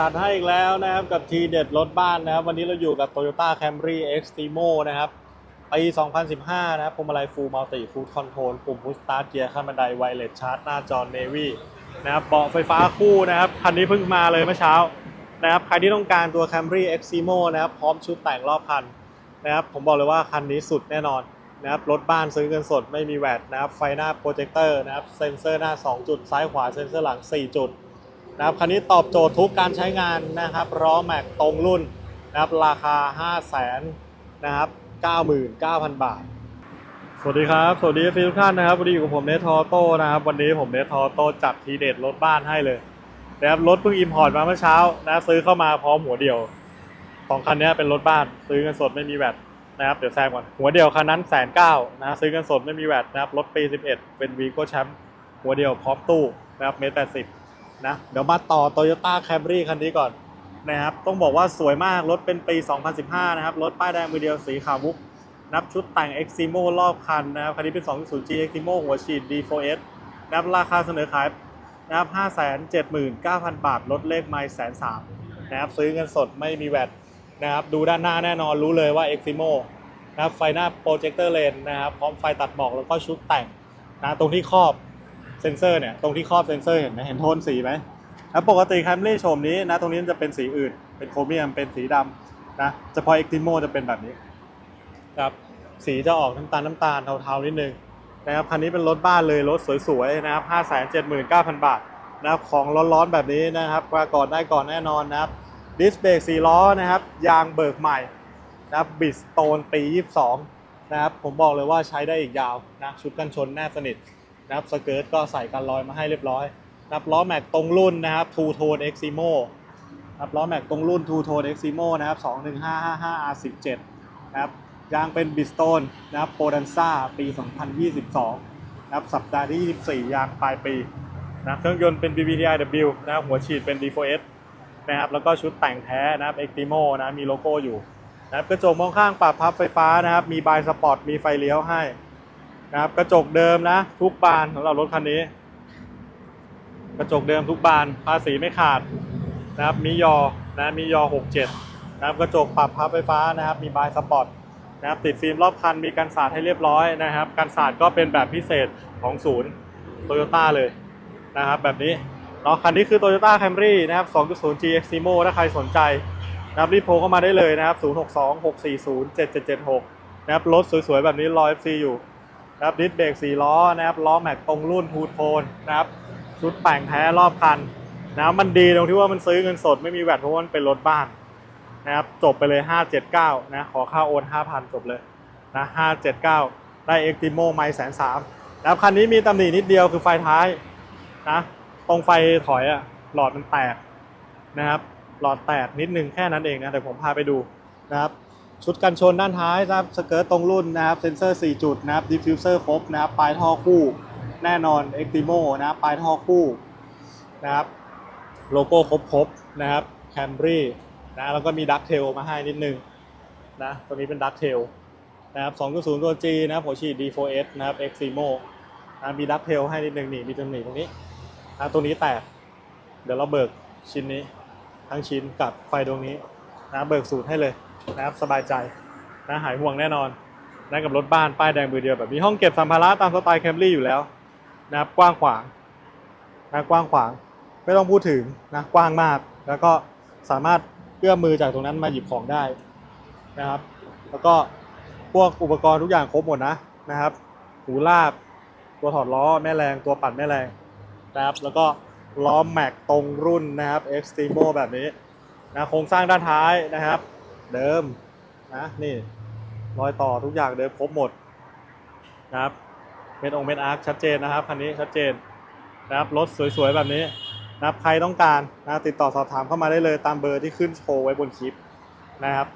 จัดให้อีกแล้วนะครับกับทีเด็ดรถบ้านนะครับ วันนี้เราอยู่กับ Toyota Camry Xtremo นะครับปี2015 นะครับพวงมาลัย Full Multi Cruise Control ปุ่ม Push Start เกียร์ขั้นบันได Wireless Charge หน้าจอ Navy นะครับเบาะไฟฟ้าคู่นะครับ คันนี้เพิ่งมาเลยเมื่อเช้านะครับใครที่ต้องการตัว Camry Xtremo นะครับพร้อมชุดแต่งรอบคันนะครับผมบอกเลยว่าคันนี้สุดแน่นอนนะครับรถบ้านซื้อเงินสดไม่มีแวดนะครับไฟหน้าโปรเจคเตอร์นะครับเซ็นเซอร์หน้า 2 จุดซ้ายขวาเซ็นเซอร์หลัง 4 จุด นะครับคันนี้ตอบโจทย์ทุกการใช้งานนะครับล้อแม็กตรงรุ่นนะครับราคา 5 0 0แสนนะครับ99,000 บาท สวัสดีครับ สวัสดีทุกท่านนะครับวันนี้อยู่กับผมเนททอโต้นะครับวันนี้ผมเนททอโต้จัดทีเด็ดรถบ้านให้เลยนะครับรถเพิ่งอิมพอร์ตมาเมื่อเช้านะซื้อเข้ามาพร้อมหัวเดียวสองคันนี้เป็นรถบ้านซื้อเงินสดไม่มีแวดนะครับเดี๋ยวแซงก่อนหัวเดียวคันนั้นแสนเก้านะซื้อเงินสดไม่มีแวดนะครับรถปี 11 เป็นวีโก้แชมป์หัวเดียวพร้อมตู้นะครับเมตรแปดสิบ นะเดี๋ยวมาต่อ Toyota Camry คันนี้ก่อนนะครับต้องบอกว่าสวยมากรถเป็นปี 2015 นะครับ รถป้ายแดงมือเดียวสีขาวมุก นับชุดแต่ง Eximo รอบคันนะครับ คันนี้เป็น 2.0G Eximo หัวฉีด D4S นะครับราคาเสนอขายนะครับ 579,000 บาทรถเลขไมล์แสนสามนะครับซื้อเงินสดไม่มีแวดนะครับดูด้านหน้าแน่นอนรู้เลยว่า Eximo นะครับไฟหน้าโปรเจคเตอร์เลนนะครับ พร้อมไฟตัดหมอกแล้วก็ชุดแต่งนะตรงที่ครอบ เซนเซอร์เนี่ยตรงที่ครอบเซนเซอร์เห็นไหมเห็นโทนสีไหมแล้วปกติ Camry โฉมนี้นะตรงนี้จะเป็นสีอื่น เป็นโครเมียมเป็นสีดำนะเฉพาะ Extremo จะเป็นแบบนี้ครับสีจะออกน้ำตาลน้ำตาลเทาๆนิดนึงนะครับคันนี้เป็นรถบ้านเลยรถสวยๆนะครับ579,000บาทนะครับของร้อนๆแบบนี้นะครับมาก่อนได้ก่อนแน่นอนนะครับดิสเบรก4ล้อนะครับยางเบิกใหม่นะครับบิสโตนปี 22 นะครับผมบอกเลยว่าใช้ได้อีกยาวนะชุดกันชนแนบสนิท นะครับสเกิร์ตก็ใส่กันรอยมาให้เรียบร้อยนะครับล้อแม็กตรงรุ่นนะครับ Two Tone Eximo ครับล้อแม็กตรงรุ่น Two Tone Eximo นะครับ21555 R17 นะครับยางเป็นบิสโตนนะครับโปดันซ่าปี 2022นะครับสัปดาห์ที่ 24 ยางปลายปีนะเครื่องยนต์เป็น BBTIW นะครับหัวฉีดเป็น D4S นะครับแล้วก็ชุดแต่งแท้นะครับ Extremo นะมีโลโก้อยู่นะครับกระจกมองข้างปรับพับไฟฟ้านะครับมีบายสปอร์ตมีไฟเลี้ยวให้ นะครับกระจกเดิมนะ ทุกบานสำหรับรถคันนี้ กระจกเดิมทุกบานภาษีไม่ขาดนะครับมียอนะมียอ 67 นะครับกระจกปรับพับไฟฟ้านะครับ มีบายสปอร์ตนะครับติดฟิล์มรอบคันมีกันสาดให้เรียบร้อยนะครับกันสาดก็เป็นแบบพิเศษของศูนย์โตโยต้าเลยนะครับแบบนี้เนาะคันนี้คือ Toyota Camry นะครับ 2.0G Extremo ถ้าใครสนใจนะครับรีบโทรเข้ามาได้เลยนะครับ 062-640-7776 นะครับรถสวยๆ แบบนี้รอ FC อยู่ นะครับดิสเบรก4ล้อนะครับล้อแม็กตรงรุ่นทูโทนนะครับชุดแต่งแท้รอบคันนะมันดีตรงที่ว่ามันซื้อเงินสดไม่มีแวดเพราะว่ามันเป็นรถบ้านนะครับจบไปเลย 579นะขอค่าโอน5,000 จบเลยนะ579 ได้เอ็กติโมไมล์แสนสามนะครับคันนี้มีตำหนินิดเดียวคือไฟท้ายนะตรงไฟถอยอะหลอดมันแตกนะครับหลอดแตกนิดนึงแค่นั้นเองนะแต่ผมพาไปดูนะครับ ชุดกันชนด้านท้ายนะครับสเกิร์ตตรงรุ่นนะครับเซนเซอร์ 4 จุดนะครับดิฟฟิวเซอร์ครบนะครับปลายท่อคู่แน่นอน e x t i m o นะครับปลายท่อคู่นะครับโลโก้ครบๆนะครับ Camry นะแล้วก็มีดักเทลมาให้นิดนึงนะตัวนี้เป็นดักเทลนะครับ2.0 ตัว G นะครับหัวฉีด D4S นะครับ e x t i m o นะมีดักเทลให้นิดนึงนี่มีตรงนี้ตรงนี้นะตรงนี้แตก เดี๋ยวเราเบิกชิ้นนี้ ทั้งชิ้นกับไฟดวงนี้ นะเบิกสูตรให้เลยนะครับสบายใจนะหายห่วงแน่นอนนะกับรถบ้านป้ายแดงมือเดียวแบบมีห้องเก็บสัมภาระตามสไตล์แคมรี่อยู่แล้วนะครับกว้างขวางนะกว้างขวางไม่ต้องพูดถึงนะกว้างมาก แล้วก็สามารถเอื้อมมือจากตรงนั้นมาหยิบของได้นะครับ แล้วก็พวกอุปกรณ์ทุกอย่างครบหมดนะนะครับหูลากตัวถอดล้อแม่แรง ตัวปั่นแม่แรงนะครับแล้วก็ล้อแม็กตรงรุ่นนะครับ Extremo แบบนี้ นะโครงสร้างด้านท้ายนะครับ เดิมนะนี่รอยต่อทุกอย่างเดิมครบหมดนะครับเม็ดองเม็ดอาร์คชัดเจนนะครับคันนี้ชัดเจนนะครับรถสวยๆแบบนี้นะครับใครต้องการนะติดต่อสอบถามเข้ามาได้เลยตามเบอร์ที่ขึ้นโชว์ไว้บนคลิปนะครับ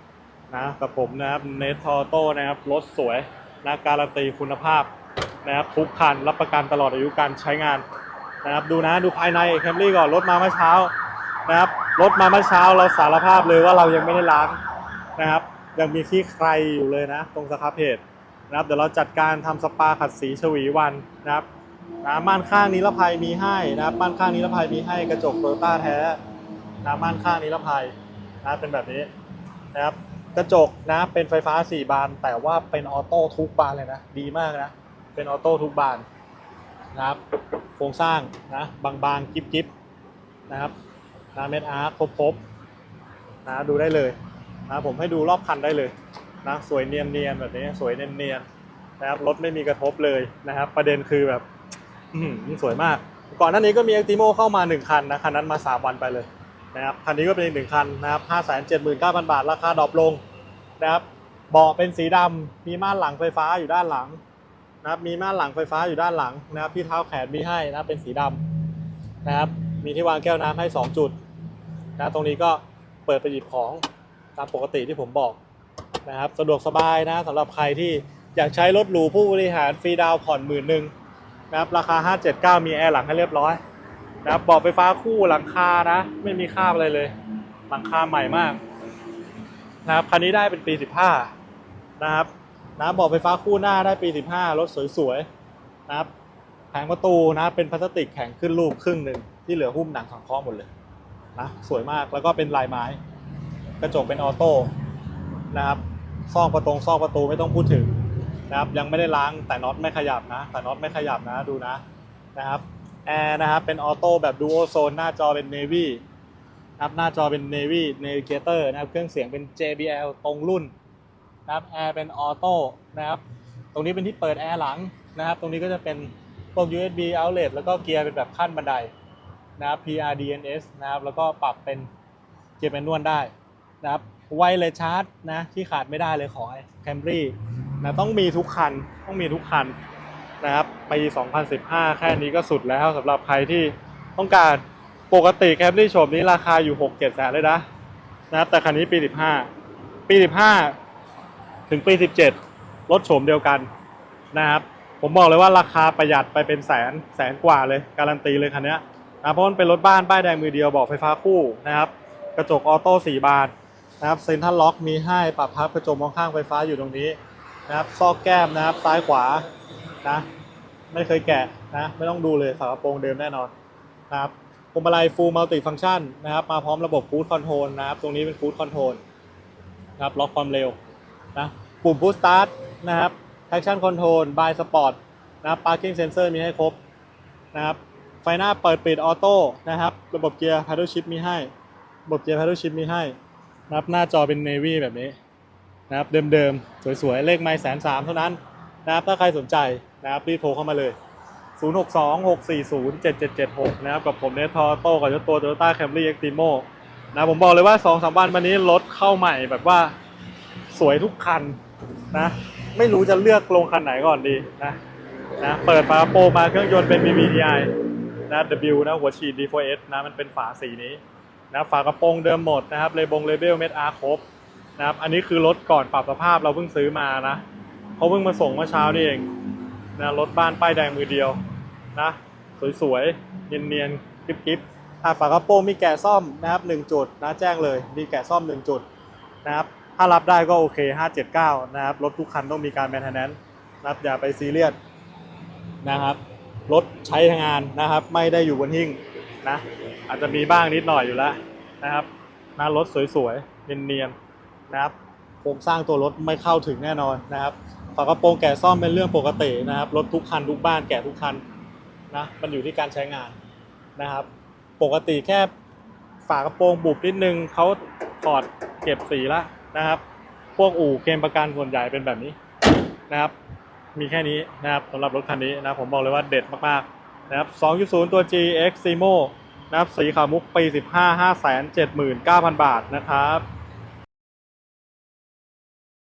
นะกับผมนะครับเนททอโต้นะครับรถสวยนะการันตีคุณภาพนะครับทุกคันรับประกันตลอดอายุการใช้งานนะครับดูนะดูภายในแคมรี่ก่อนรถมาเมื่อเช้านะครับ รถมาเมื่อเช้าเราสารภาพเลยว่าเรายังไม่ได้ล้างนะครับ ยังมีที่ใครอยู่เลยนะ ตรงสครับเพจนะครับเดี๋ยวเราจัดการทำสปาขัดสีชวีวันนะครับนะม่านข้างนิรภัยมีให้นะครับม่านข้างนิรภัยมีให้กระจกโตโยต้าแท้นะม่านข้างนิรภัยนะเป็นแบบนี้นะครับกระจกนะเป็นไฟฟ้า 4 บาน แต่ว่าเป็นออโต้ทุกบานเลยนะ ดีมากนะ เป็นออโต้ทุกบานนะครับ โครงสร้างนะบางๆ กิ๊บๆนะครับ นะเม็ดอาร์ครบๆนะดูได้เลยนะผมให้ดูรอบคันได้เลยนะสวยเนียนๆแบบนี้สวยเนียนๆนะครับรถไม่มีกระทบเลยนะครับ ประเด็นคือแบบอื้อหือสวยมาก ก่อนหน้านี้ก็มี a c t i m o เข้ามา 1 คันนะคันนั้นมา 3 วันไปเลยนะครับคันนี้ก็เป็นอีกหนึ่งคันนะครับ579,000บาท ราคาดรอปลงนะครับเบาะเป็นสีดำมีม่านหลังไฟฟ้าอยู่ด้านหลังนะครับมีม่านหลังไฟฟ้าอยู่ด้านหลังนะครับที่เท้าแขนมีให้นะเป็นสีดำนะครับมีที่วางแก้วน้ำให้ 2 จุด นะตรงนี้ก็เปิดไปหยิบของตามปกติที่ผมบอกนะครับ สะดวกสบายนะสำหรับใครที่อยากใช้รถหรูผู้บริหารฟรีดาวผ่อนหมื่นหนึ่งนะครับราคา 579 มีแอร์หลังให้เรียบร้อยนะครับเบาะไฟฟ้าคู่หลังคานะ ไม่มีคราบอะไรเลย หลังคาใหม่มากนะครับคันนี้ได้เป็นปี 15 นะครับนะเบาะไฟฟ้าคู่หน้าได้ปี 15 รถสวยๆนะครับแผงประตูนะเป็นพลาสติกแข็งขึ้นรูปครึ่งหนึ่งที่เหลือหุ้มหนังสังเคราะห์หมดเลย นะสวยมากแล้วก็เป็นลายไม้ กระจกเป็นออโต้นะครับซอกประตงซอกประตูไม่ต้องพูดถึงนะครับยังไม่ได้ล้างแต่น็อตไม่ขยับนะ แต่น็อตไม่ขยับนะดูนะนะครับแอร์นะครับเป็นออโต้แบบดูโอโซนหน้าจอเป็น Navy นะครับหน้าจอเป็น Navy Navigator นะครับเครื่องเสียงเป็น JBL ตรงรุ่นนะครับแอร์เป็นออโต้นะครับตรงนี้เป็นที่เปิดแอร์หลังนะครับ ตรงนี้ก็จะเป็นพวก USB outlet แล้วก็เกียร์เป็นแบบขั้นบันได นะครับ PRDNS นะครับ แล้วก็ปรับเป็นเกียร์เป็นนวลได้นะครับไวเลสชาร์จนะที่ขาดไม่ได้เลยของ Camry นะต้องมีทุกคันต้องมีทุกคันนะครับปี2015 แค่นี้ก็สุดแล้วสำหรับใครที่ต้องการปกติแคมรี่โฉมนี้ราคาอยู่ 6 7แสนเลยนะนะครับแต่คันนี้ปี 15 ปี 15 ถึงปี 17 รถโฉมเดียวกันนะครับ ผมบอกเลยว่าราคาประหยัดไปเป็นแสนแสนกว่าเลย การันตีเลยคันนี้ นะเพราะมันเป็นรถบ้านป้ายแดงมือเดียวบอกไฟฟ้าคู่นะครับ กระจกออโต้4บานนะครับเซ็นทรัลล็อกมีให้ปรับพับกระจกมองข้างไฟฟ้าอยู่ตรงนี้นะครับซอกแก้มนะครับซ้ายขวานะไม่เคยแกะนะไม่ต้องดูเลยฝากระโปรงเดิมแน่นอนนะครับพวงมาลัยฟูลมัลติฟัง c t ชันนะครับมาพร้อมระบบ Cruise Control นะครับตรงนี้เป็น Cruise Control นะครับล็อกความเร็วนะปุ่ม Push Start นะครับ Traction Control by Sport นะครับ Parking Sensor มีให้ครบนะครับ ไฟหน้าเปิดปิดออโต้นะครับ ระบบเกียร์ Paddle Shift มีให้ ระบบเกียร์ Paddle Shift มีให้นะครับหน้าจอเป็น Navy แบบนี้นะครับเดิมๆ สวยๆ เลขไม้แสนสามเท่านั้นนะครับถ้าใครสนใจนะครับรีบโทรเข้ามาเลย 0 6 2 6 4 0 7 7 7 6 นะครับ กับผมเนททอโต้กับยศตัวโตโยต้าแคมรี่เอ็กติโมนะผมบอกเลยว่า2อสวันวันนี้รถเข้าใหม่แบบว่าสวยทุกคันนะไม่รู้จะเลือกลงคันไหนก่อนดีนะนะเปิดฝาโปรมาเครื่องยนต์เป็น BVDI นะ W นะหัวฉีด D4S นะมันเป็นฝาสีนี้นะฝากระโปรงเดิมหมดนะครับเลบงเลเบลเม็ดอาร์ครบนะครับอันนี้คือรถก่อนปรับสภาพเราเพิ่งซื้อมานะเขาเพิ่งมาส่งเมื่อเช้านี่เองนะรถบ้านป้ายแดงมือเดียวนะสวยๆ เนียนๆกริบๆถ้าฝากระโปรงมีแกะซ่อมนะครับ1จุดนะแจ้งเลยมีแกะซ่อม 1 จุดนะครับถ้ารับได้ก็โอเค 579 นะครับรถทุกคันต้องมีการแมนเทนแนนซ์นะครับอย่าไปซีเรียสนะครับ รถใช้งานนะครับ ไม่ได้อยู่บนหิ้งนะอาจจะมีบ้างนิดหน่อยอยู่แล้วนะครับนะรถสวยๆเนียนๆนะครับโครงสร้างตัวรถไม่เข้าถึงแน่นอนนะครับฝากระโปรงแกะซ่อมเป็นเรื่องปกตินะครับรถทุกคันทุกบ้านแกะทุกคันนะมันอยู่ที่การใช้งานนะครับ ปกติแค่ฝากระโปรงบุบนิดนึงเขาถอดเก็บสีละนะครับ พวกอู่เคลมประกันส่วนใหญ่เป็นแบบนี้นะครับ มีแค่นี้นะครับสำหรับรถคันนี้นะผมบอกเลยว่าเด็ดมากๆนะครับ 2.0 ตัว GX Simo นะครับสีขาวมุกปี 15 579,000 บาทนะครับ